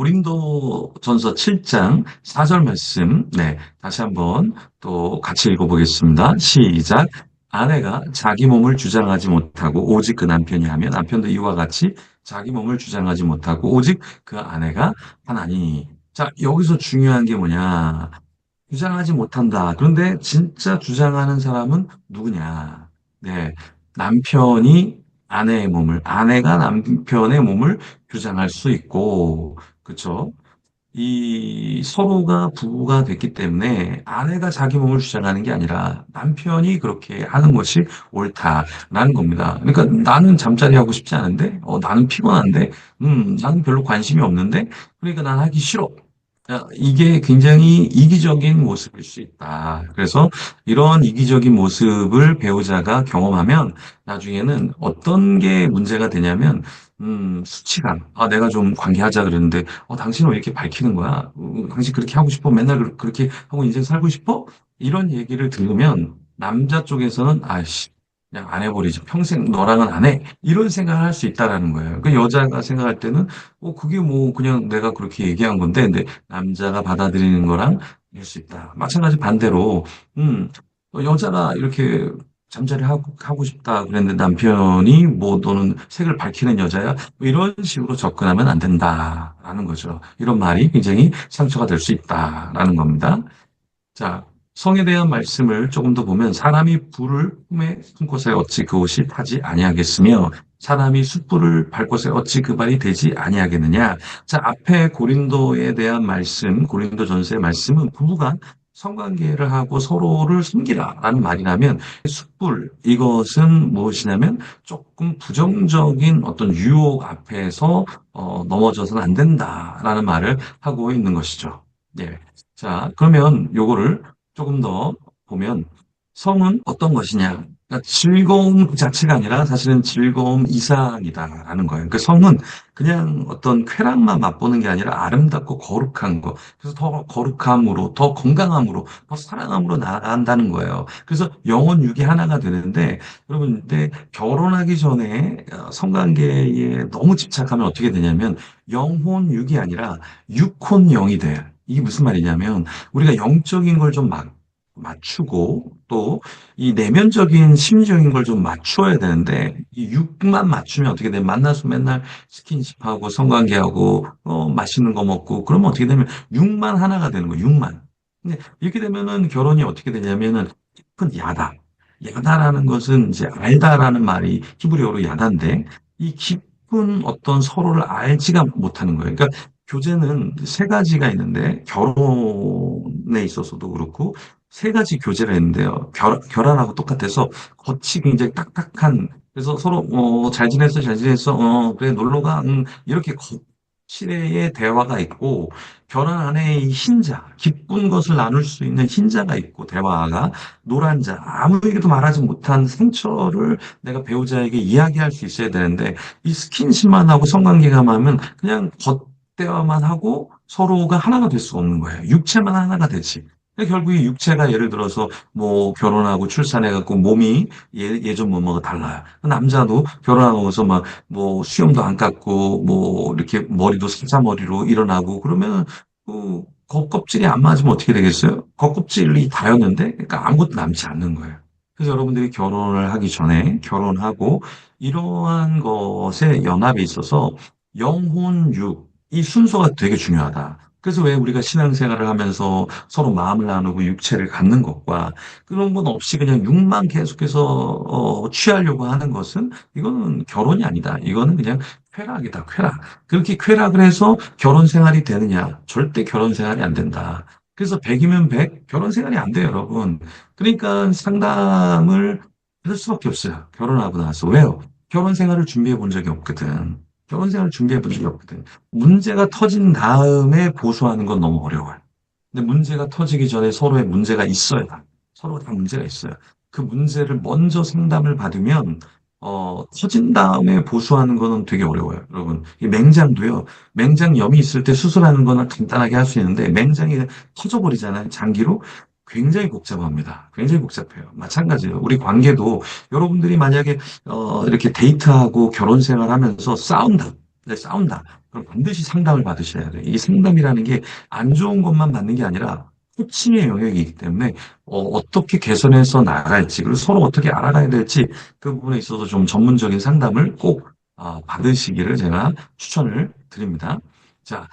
고린도전서 7장 4절 말씀, 네, 다시 한번 또 같이 읽어보겠습니다. 시작. 아내가 자기 몸을 주장하지 못하고 오직 그 남편이 하면 남편도 이와 같이 자기 몸을 주장하지 못하고 오직 그 아내가 하나니. 자, 여기서 중요한 게 뭐냐? 주장하지 못한다. 그런데 진짜 주장하는 사람은 누구냐? 네, 남편이 아내의 몸을, 아내가 남편의 몸을 주장할 수 있고, 그쵸? 이 서로가 부부가 됐기 때문에 아내가 자기 몸을 주장하는 게 아니라 남편이 그렇게 하는 것이 옳다라는 겁니다. 그러니까 나는 잠자리 하고 싶지 않은데, 어, 나는 피곤한데, 음, 나는 별로 관심이 없는데, 그러니까 난 하기 싫어. 야, 이게 굉장히 이기적인 모습일 수 있다. 그래서 이런 이기적인 모습을 배우자가 경험하면 나중에는 어떤 게 문제가 되냐면, 음, 수치감. 아, 내가 좀 관계하자 그랬는데, 어, 당신은 왜 이렇게 밝히는 거야? 어, 당신 그렇게 하고 싶어? 맨날 그- 그렇게 하고 인생 살고 싶어? 이런 얘기를 들으면 남자 쪽에서는, 아이씨, 그냥 안 해 버리지. 평생 너랑은 안 해. 이런 생각을 할 수 있다라는 거예요. 그 여자가 생각할 때는, 어, 그게 뭐 그냥 내가 그렇게 얘기한 건데, 근데 남자가 받아들이는 거랑 이럴 수 있다. 마찬가지 반대로, 음, 어, 여자가 이렇게 잠자리 하고, 하고 싶다 그랬는데 남편이 뭐 너는 색을 밝히는 여자야? 뭐 이런 식으로 접근하면 안 된다라는 거죠. 이런 말이 굉장히 상처가 될 수 있다라는 겁니다. 자, 성에 대한 말씀을 조금 더 보면 사람이 불을 품에 품고서 어찌 그 옷이 타지 아니하겠으며 사람이 숯불을 밟고서 어찌 그 발이 되지 아니하겠느냐. 자, 앞에 고린도에 대한 말씀, 고린도 전서의 말씀은 부부가 성관계를 하고 서로를 숨기라라는 말이라면 숯불 이것은 무엇이냐면 조금 부정적인 어떤 유혹 앞에서 어, 넘어져서는 안 된다라는 말을 하고 있는 것이죠. 예. 자, 그러면 요거를 조금 더 보면 성은 어떤 것이냐? 그러니까 즐거움 그 자체가 아니라 사실은 즐거움 이상이다라는 거예요. 그 성은 그냥 어떤 쾌락만 맛보는 게 아니라 아름답고 거룩한 거. 그래서 더 거룩함으로, 더 건강함으로, 더 사랑함으로 나아간다는 거예요. 그래서 영혼 육이 하나가 되는데, 여러분, 근데 결혼하기 전에 어, 성관계에 너무 집착하면 어떻게 되냐면 영혼 육이 아니라 육혼 영이 돼요. 이게 무슨 말이냐면 우리가 영적인 걸좀 맞추고 또 이 내면적인 심리적인 걸 좀 맞추어야 되는데 이 육만 맞추면 어떻게 돼? 만나서 맨날 스킨십하고 성관계하고 어, 맛있는 거 먹고 그러면 어떻게 되면 육만 하나가 되는 거예요. 육만. 근데 이렇게 되면은 결혼이 어떻게 되냐면은 깊은 야다. 야다라는 것은 이제 알다라는 말이 히브리어로 야다인데 이 깊은 어떤 서로를 알지가 못하는 거예요. 그러니까 교제는 세 가지가 있는데 결혼에 있어서도 그렇고 세 가지 교제를 했는데요. 결, 결혼하고 똑같아서 겉이 굉장히 딱딱한 그래서 서로 어, 잘 지냈어 잘 지냈어 어, 그래 놀러 가 음, 이렇게 겉칠의 대화가 있고 결혼 안에 이 흰자 기쁜 것을 나눌 수 있는 흰자가 있고 대화가 노란 자 아무에게도 말하지 못한 상처를 내가 배우자에게 이야기할 수 있어야 되는데 이 스킨십만 하고 성관계가 하면 그냥 겉 대화만 하고 서로가 하나가 될 수가 없는 거예요. 육체만 하나가 되지. 결국 이 육체가 예를 들어서 뭐 결혼하고 출산해갖고 몸이 예, 예전 몸하고 달라요. 남자도 결혼하고서 막 뭐 수염도 안 깎고 뭐 이렇게 머리도 사자머리로 일어나고 그러면 그 겉껍질이 안 맞으면 어떻게 되겠어요? 겉껍질이 닿였는데 그러니까 아무것도 남지 않는 거예요. 그래서 여러분들이 결혼을 하기 전에 결혼하고 이러한 것의 연합에 있어서 영혼 육 이 순서가 되게 중요하다. 그래서 왜 우리가 신앙생활을 하면서 서로 마음을 나누고 육체를 갖는 것과 그런 건 없이 그냥 육만 계속해서 어, 취하려고 하는 것은 이거는 결혼이 아니다. 이거는 그냥 쾌락이다. 쾌락. 그렇게 쾌락을 해서 결혼 생활이 되느냐? 절대 결혼 생활이 안 된다. 그래서 100이면 100, 결혼 생활이 안 돼요, 여러분. 그러니까 상담을 할 수밖에 없어요. 결혼하고 나서. 왜요? 결혼 생활을 준비해 본 적이 없거든. 결혼 생활을 준비해 본 적이 없거든. 문제가 터진 다음에 보수하는 건 너무 어려워요. 근데 문제가 터지기 전에 서로의 문제가 있어야 돼. 서로 다 문제가 있어요. 그 문제를 먼저 상담을 받으면 어, 터진 다음에 보수하는 거는 되게 어려워요, 여러분. 이 맹장도요. 맹장염이 있을 때 수술하는 거는 간단하게 할 수 있는데 맹장이 터져버리잖아요, 장기로. 굉장히 복잡합니다. 굉장히 복잡해요. 마찬가지예요. 우리 관계도 여러분들이 만약에 어, 이렇게 데이트하고 결혼 생활하면서 싸운다. 네, 싸운다. 그럼 반드시 상담을 받으셔야 돼요. 이 상담이라는 게 안 좋은 것만 받는 게 아니라 코칭의 영역이기 때문에 어, 떻게 개선해서 나갈지 그리고 서로 어떻게 알아가야 될지 그 부분에 있어서 좀 전문적인 상담을 꼭 아, 받으시기를 제가 추천을 드립니다. 자,